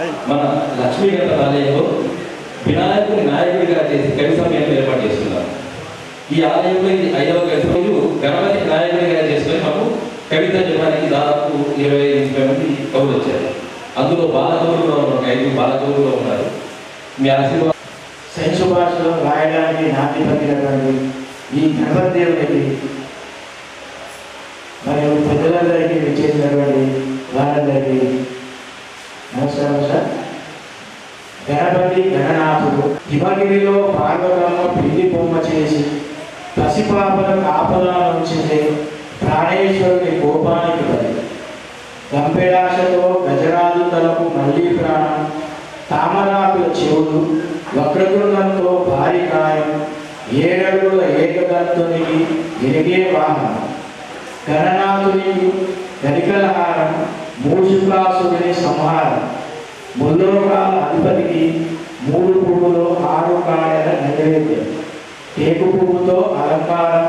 మన లక్ష్మీ గణపతి ఆలయంలో వినాయకుని నాయకుడిగా చేసి కవి సమయాన్ని ఏర్పాటు చేస్తున్నారు. ఈ ఆలయంలో ఇది ఐదవ కవి రోజు. గణపతి నాయకుడిగా చేసుకొని మాకు కవిత చెప్పడానికి దాదాపు ఇరవై ముప్పై మంది కవులు వచ్చారు. అందులో బాలకవులు కూడా ఉన్నారు ఐదు బాలకవులు ఉన్నారు. మీ ఆశీర్వాదం సెంచు భాషలో రాయడానికి నాటి ఈ గణపతి దేవునికి మరియు ప్రజలందరికీ విచ్చేసినటువంటి వారందరికీ నమస్కారం సార్ గణపతి గణనాథుడు హిమగిరిలో పార్వతమ్మ పిండి బొమ్మ చేసి పసిపాపల ఆపద ఉంచితే కోపానికి బలి. గంపెడాశతో గజరాజు తలకు మళ్ళీ ప్రాణం తామరాకుల చెవులు వక్రతుండంతో భారీ కాయం ఏడడుగుల ఏకదంతునికి ఎరిగే వాహనం. గణనాథునికి గరికల హారం మూషికాసుని సంహారం. ముల్లోకాల అధిపతికి మూడు పువ్వులు ఆరు కాయల నైవేద్యం టేకు పువ్వుతో అలంకారం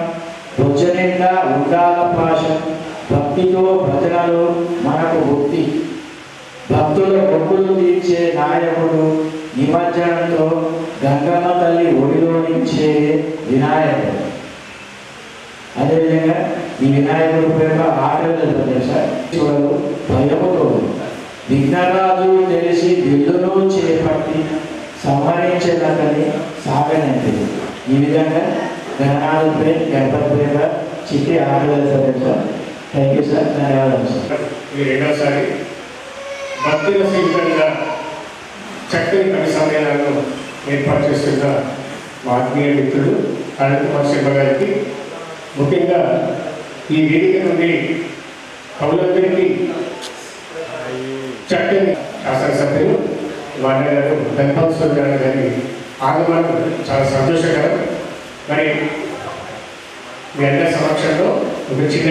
బొజ్జ ఉండాల పాశం భక్తితో భజనలు మనకు భక్తి భక్తుల మొక్కులు తీర్చే నాయకుడు నిమజ్జనంతో గంగమ్మ తల్లి ఒడిలో నుంచే వినాయకుడు. అదేవిధంగా ఈ వినాయకుడు పేరు ఆటలు తెలుసు సార్ భయముతో విఘ్నరాజు తెలిసి చేపట్టి సంహరించినతని సాగనంటిది ఈ విధంగా గణనాథ ప్రేమ గణపతి ప్రేమ చిట్టి ఆటలు తెలుపుతారు సార్ థ్యాంక్ యూ సార్ ధన్యవాదాలు సార్ రెండోసారి భక్తుల సీతంగా చక్కని పని సమయాలను ఏర్పాటు చేస్తున్న మా ఆత్మీయ మిత్రుడు అనంత కుమార్ గారికి. ముఖ్యంగా ఈ వేదిక నుండి కవులందరికీ చక్కని శాసనసభ్యులు వారి గారు ధన్పాల్స్వర్ గారు గారి ఆగమనం చాలా సంతోషకరం. మరి మీ అందరి సమక్షంలో ఒక చిన్న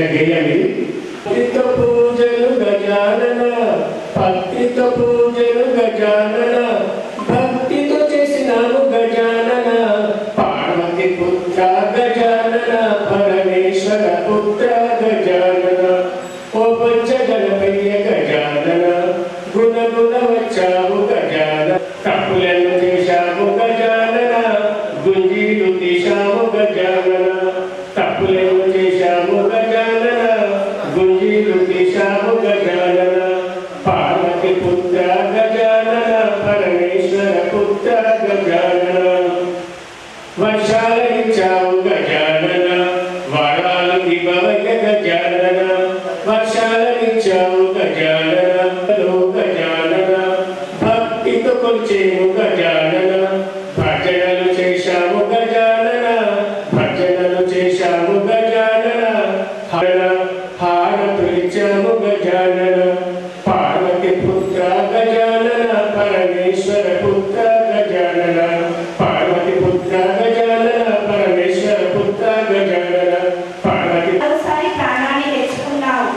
పూజలు గజానన భక్తితో పూజలు గజానన భక్తితో చేసినాము గజానన. పార్వతి పుత్ర గజానన పరమేశ్వర వరాలు ఇవ్వవయ్య గజానన వర్షాలనిచ్చావు గజానన లో గజానన భక్తితో కొలిచేము గజానన భజనలు చేశాము గజానన భజనలు చేశాము గజానన హర హారతులిచ్చాము గజానన పార్వతి పుత్ర గజానన పరమేశ్వర పుత్ర గజానన పార్వతి పుత్ర గజానన పరమేశ్వర పుత్ర గజానన పార్వతి మరోసారి ప్రాణాన్ని తెచ్చుకున్నావు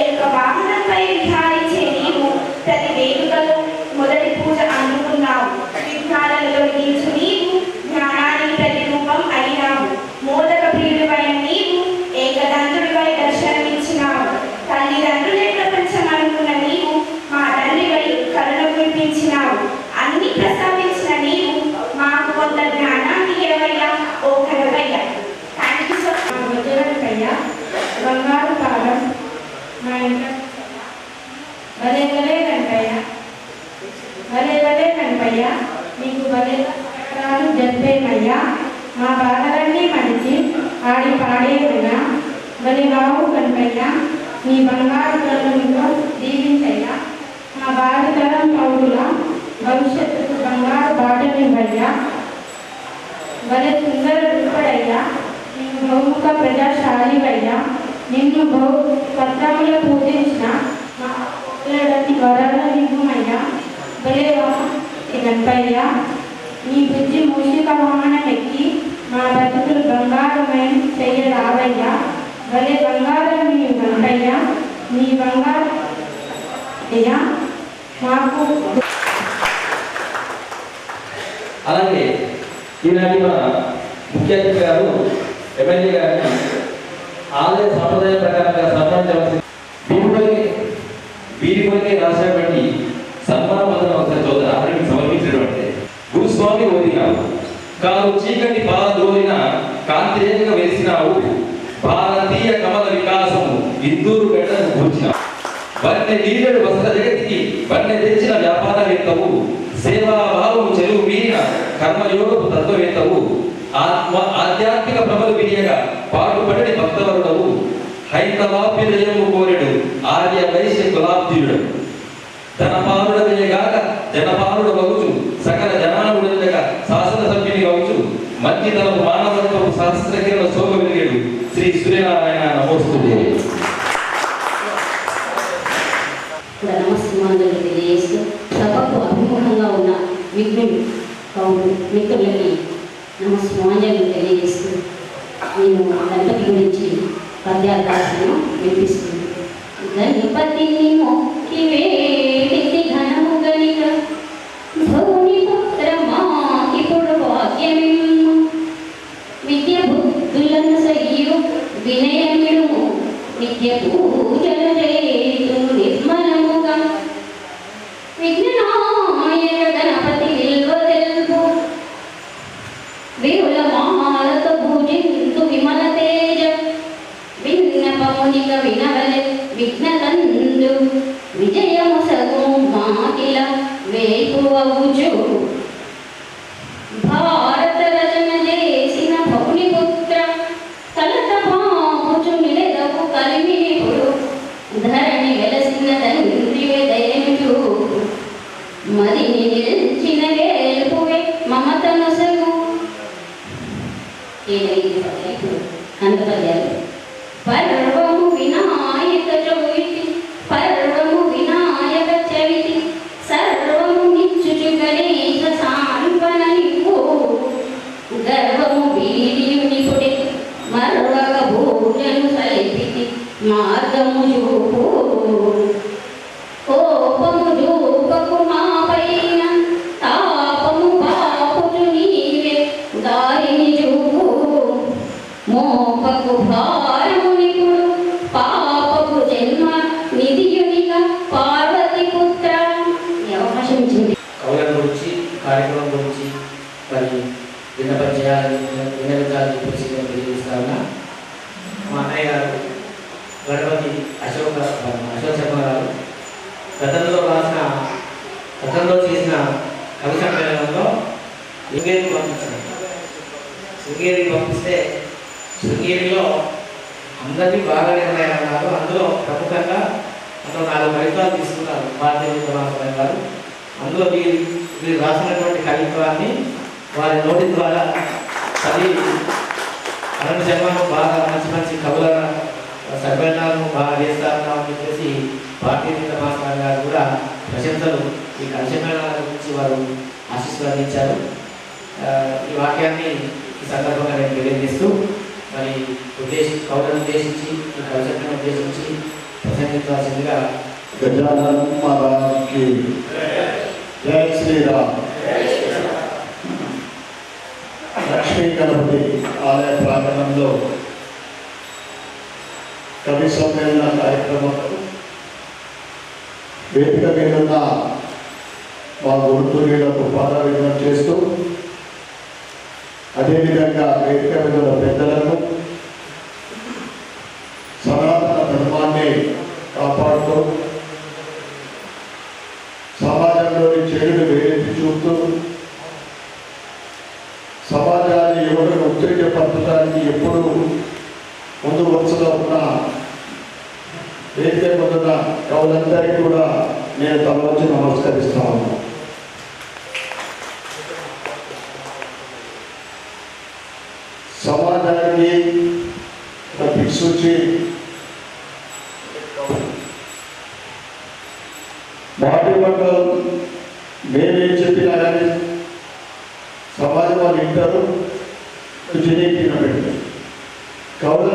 ఎలుక వాహనంపై విహారించే నీవు ప్రతి వేడుకలో మొదటి పూజ అందుకున్నావు విఘ్నాలను తొలగించు నీవు జ్ఞానానికి ప్రతిరూపం అయినావు మోదక ప్రియుడివైన నీవు ఏకదంతుడివై దర్శనమిచ్చినావు తల్లిదండ్రులే ప్రపంచం అనుకున్న నీవు మా తండ్రివై కరుణ కురిపించినావు అన్ని ప్రస్తావించిన నీవు మాకు కొంత జ్ఞానాన్ని ఇవ్వయ్యా ఓ కరవయ్యా థ్యాంక్ యూ సో వజ్రకయ్య బంగారు పాదం మా ఇంట్లో భలే భలే కనపయ్య భలే భలే కనపయ్య నీకు భలే రాను జరిపేమయ్యా మా బాధలన్నీ మడిచి ఆడి పాడేమయ్యా భలే బావు కనపయ్య నీ బంగారు తరంలో దీవించయ్యా. మా బాధ తరం పౌరుల భవిష్యత్తుకు బంగారు బాటనివ్వయ్యా భలే సుందర రూపడయ్యా. నీవు బహుముఖ ప్రజాశాలివయ్యా. నిన్ను బహు పత్రములు పూజించిన మా పిల్లడని వరాల నిగుమయ్యా భలే గణపయ్యా నీ బుద్ధి మూషిక వాహనం ఎక్కి మా బతుకులు బంగారమయం చెయ్యరావయ్యా భలే బంగారం నీ గణపయ్యా నీ బంగారు అయ్యా. మాకు అలాగే ఈనాటి మన ముఖ్య అతిథి గారు ఎమ్మెల్యే గారిని ఆలయ సాంప్రదాయ ప్రకారంగా సన్మానించవలసింది. వీరి వీరి కొరికే రాసినటువంటి సన్మాన పదం ఒకసారి చదువు ఆఖరికి సమర్పించినటువంటి భూస్వామి ఓదినావు కాదు చీకటి పాలద్రోలిన కాంతిరేఖగా వేసినావు. భారతీయ కమల వికాసము ఇందూరు గడ్డను కూర్చినావు వన్నె నీడడు వస్త్ర జగతికి వన్నె తెచ్చిన వ్యాపారవేత్తవు. సేవాభావం చెరువు మీరిన కర్మయోగపు తత్వవేత్తవు. ఆత్మ ఆధ్యాత్మిక ప్రబలు వినియగా పాటుపడని భక్తవరుడవు. హైందవాభ్యుదయము కోరెడు. ఆర్య వైశ్య కులాబ్ధీయుడు ధనపాలుడగాక జనపారుడు వగుచు. సకల జనానుడగా శాసన సభ్యుని వగుచు. మంచితనపు మానవత్వపు శాస్త్రకిరణ శోభ వెలిగాడు. శ్రీ సూర్యనారాయణ నమోస్తుంది నమస్కారాలు తెలియజేస్తూ సభకు అభిముఖంగా ఉన్న విఘ్నులు కౌలు మిత్రులకి నమస్కారాలు తెలియజేస్తూ నేను దంపతి గురించి పద్యాలు రాశాను వినిపిస్తుంది గణపతిని మొక్కి వేడితి ఘనము గనిక భూమి పుత్రమా ఇప్పుడు విద్య బుద్ధులను సయ్యు వినయమిడుము. నిత్య పూజలు చేతు నిర్మలము గతంలో రాసిన గతంలో చేసిన కవి సమ్మేళనంలో శృంగేరికి పంపించారు. శృంగేరికి పంపిస్తే శృంగేరిలో అందరినీ బాగా నిర్ణయం అన్నారు. అందులో ప్రముఖంగా అందులో నాలుగు ఫలితాలు తీసుకున్నారు. భారతీయ విద్యమాన గారు. అందులో వీరు వీరు రాసినటువంటి కవిత్వాన్ని వారి నోటి ద్వారా చదివి అనంత జన్మను బాగా మంచి మంచి కవుల సమ్మేళనాలను బాగా చేస్తారని అని చెప్పేసి భారతీయ విద్యమాన గారు కూడా ప్రశంసలు. ఈ కవి గురించి వారు ఆశీస్సులు అందించారు ఈ వాక్యాన్ని ఈ సందర్భంగా నేను తెలియజేస్తూ మరి ఉద్దేశ కవులను ఉద్దేశించి ఈ కవి ఉద్దేశించి ప్రసంగించాల్సిందిగా గజానన్ మహారాజ్కి జై శ్రీరామ్. లక్ష్మీ గణపతి ఆలయ ప్రాంగణంలో కవి సమ్మేళన కార్యక్రమంలో వేదిక మీద ఉన్న మా గురుతులకు పాదాభివందనం చేస్తూ అదేవిధంగా వేదిక మీద సమాజానికి ఒక దిక్సూచి మాధ్యమంలో మేమేం చెప్పినా కానీ సమాజం వాళ్ళు వింటారు చిన్నీకిన పెట్టారు కవుల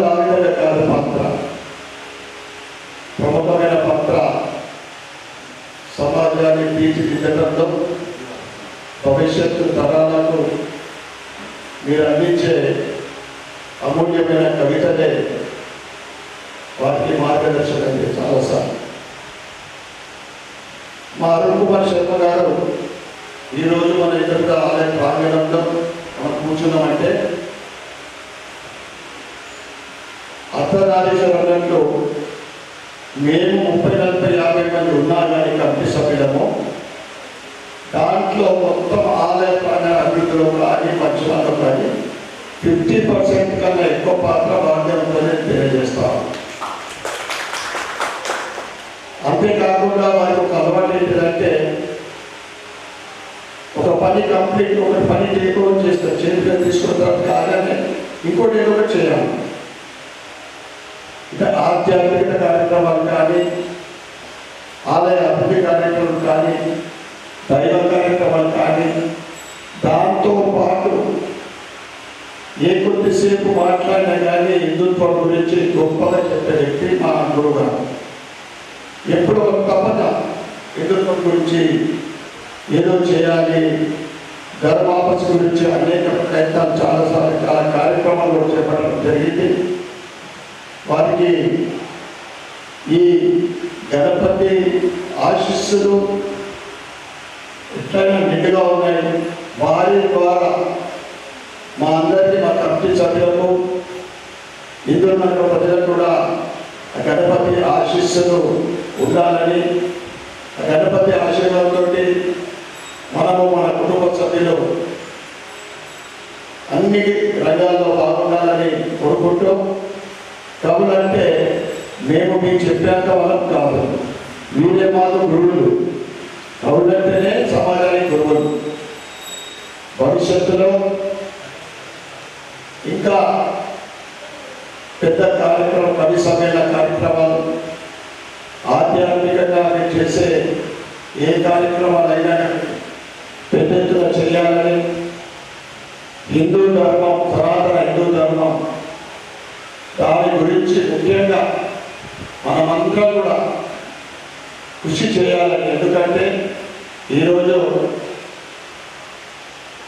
అమూల్యమైన కవితలే వారికి మార్గదర్శకం చాలాసార్లు. మా అరుణ్ కుమార్ శర్మ గారు ఈరోజు మన ఎదురుగా ఆలయ ప్రాంగణంలో మనం కూర్చున్నామంటే అర్ధనారీశ్వరంలో మేము ముప్పై నలభై యాభై మంది ఉన్నా కానీ కమిటీ సభ్యులము. దాంట్లో మొత్తం ఆలయ ప్రాంగణ అభివృద్ధిలో కానీ మంచిలో కానీ ఫిఫ్టీ పర్సెంట్ కన్నా ఎక్కువ పాత్ర వాద్యం ఉందని తెలియజేస్తాం అంతేకాకుండా వారికి ఒక అలవాటు ఏంటంటే ఒక పని కంప్లీట్ ఒక పని చేయకుండా చేస్తారు చేతిలో తీసుకున్న తర్వాత కాగానే ఇంకోటి ఏదో చేయాలి. అంటే ఆధ్యాత్మిక కార్యక్రమాలు కానీ ఆలయ అభివృద్ధి కార్యక్రమాలు కానీ దైవ కార్యక్రమాలు కానీ ఏ కొద్దిసేపు మాట్లాడినా కానీ హిందుత్వం గురించి గొప్పగా చెప్పే వ్యక్తి మా గురువు గారు. ఎప్పుడు ఒక హిందుత్వం గురించి ఏదో చేయాలి ధర్మాపస్ గురించి అనేక ప్రయత్నాలు చాలాసార్లు చాలా కార్యక్రమాలు చేపట్టడం జరిగింది. వారికి ఈ గణపతి ఆశీస్సులు ఎట్లయినా నిండుగా ఉన్నాయి. వారి ద్వారా మా అందరికీ మా కమిటీ సభ్యులకు ఇందులో ప్రజలకు కూడా గణపతి ఆశీస్సులు ఉండాలని ఆ గణపతి ఆశీర్వాదంతో మనము మన కుటుంబ సభ్యులు అన్ని రంగాల్లో బాగుండాలని కోరుకుంటూ కవులంటే మేము మీకు చెప్పాక వాళ్ళం కాదు వీరే మాకు గురువులు కవులంటేనే సమాజానికి గురువులు భవిష్యత్తులో ఇంకా పెద్ద కార్యక్రమం కవి సమ్మేళన కార్యక్రమాలు ఆధ్యాత్మికంగా మేము చేసే ఏ కార్యక్రమాలైనా పెద్ద ఎత్తున చేయాలని హిందూ ధర్మం సనాతన హిందూ ధర్మం దాని గురించి ముఖ్యంగా మనమందరం కూడా కృషి చేయాలని. ఎందుకంటే ఈరోజు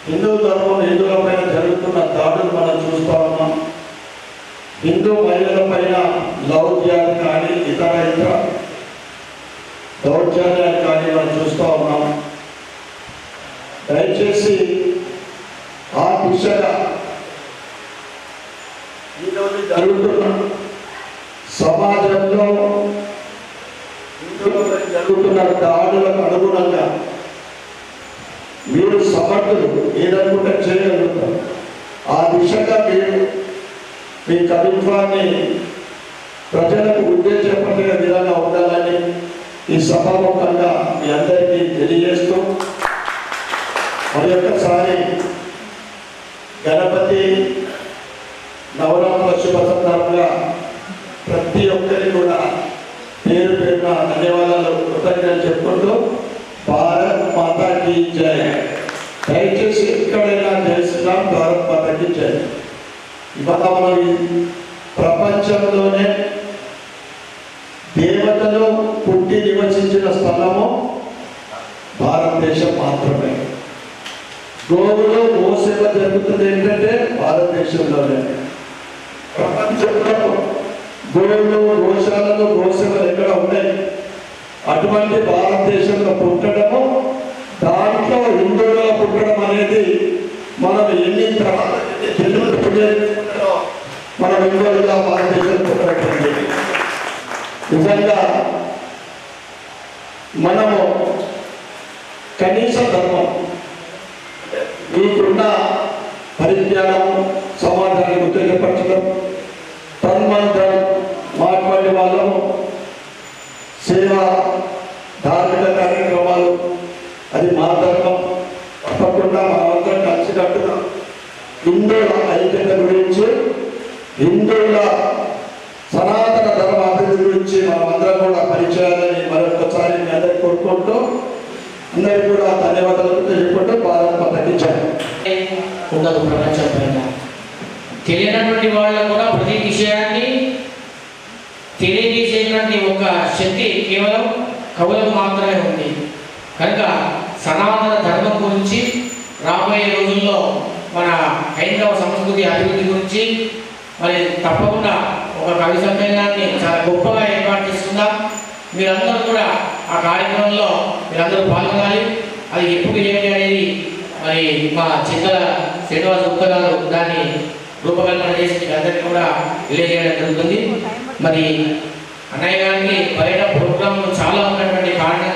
హిందూ ధర్మం హిందువుల పైన జరుగుతున్న దాడులు మనం చూస్తూ ఉన్నాం. హిందూ మహిళల పైన లౌక్యాలు కానీ ఇతర ఇతర దౌర్జన్యాలు కానీ మనం చూస్తూ ఉన్నాం. దయచేసి ఆ దిశగా ఈరోజు జరుగుతున్న సమాజంలో హిందువులపై జరుగుతున్న దాడులకు అనుగుణంగా మీరు సమర్థులు ఏదనుకుంటే చేయగలుగుతారు. ఆ దిశగా మీరు మీ కవిత్వాన్ని ప్రజలకు ఉద్దేశపడిన విధంగా ఉండాలని ఈ సభాముఖంగా మీ అందరికీ తెలియజేస్తూ మరి ఒక్కసారి గణపతి నవరాత్రుల శుభ సందర్భంగా ప్రతి ఒక్కరికి కూడా పేరు పేరున ధన్యవాదాలు కృతజ్ఞతలు చెప్పుకుంటూ భారత్ మాతాకి జయ దయచేసి ఎక్కడైనా జై భారత్ మాతాకి జయ ఇవాళ మనం ఈ ప్రపంచంలోనే స్థలము భారతదేశం మాత్రమే. గోవులు గోసేవ జరుగుతుంది ఏంటంటే భారతదేశంలోనే. ప్రపంచంలో గోవులు గోశాలలు గోసేవలు ఎక్కడ ఉన్నాయి? అటువంటి భారతదేశంలో పుట్టడము దాంట్లో హిందువులుగా పుట్టడం అనేది మనం ఎన్ని తరాల జన్మలు మనం హిందువులుగా భారతదేశంలో పుట్టడం నిజంగా మనము కనీస ధర్మం. మీకున్న పరిజ్ఞానం సమాజానికి ఉత్తేజపరచడం తన్మంత్రం మాట్లాడే వాళ్ళము సేవ ధార్మిక కార్యక్రమాలు అది మా ధర్మం తప్పకుండా మనమందరం కలిసికట్టుగా హిందువుల ఐక్యత గురించి హిందువుల సనాతన ధర్మ అభివృద్ధి గురించి మనమందరం కూడా పరిచయాలని మరొకసారి మీ అందరికీ కోరుకుంటూ అందరికీ కూడా ధన్యవాదాలు తెలుపుకుంటూ భారత్ తగ్గించాను ఉండదు ప్రపంచం పైన తెలియనటువంటి వాళ్ళకు కూడా ప్రతి విషయాన్ని తెలియజేసేటువంటి ఒక శక్తి కేవలం కవులకు మాత్రమే ఉంది. కనుక సనాతన ధర్మం గురించి రాబోయే రోజుల్లో మన హైందవ సంస్కృతి అభివృద్ధి గురించి మరి తప్పకుండా ఒక కవి సమ్మేళనాన్ని చాలా గొప్పగా ఏర్పాటు చేస్తున్నాం మీరందరూ కూడా ఆ కార్యక్రమంలో మీరందరూ పాల్గొనాలి. అది ఎప్పుడు ఏంటి అనేది మరి మా చింతల శ్రీనివాస గుప్త గారు దాన్ని రూపకల్పన చేసి మీకు అందరికీ కూడా తెలియజేయడం జరుగుతుంది. మరి అన్నయ్య గారికి బయట ప్రోగ్రాంలు చాలా ఉన్నటువంటి కారణంగా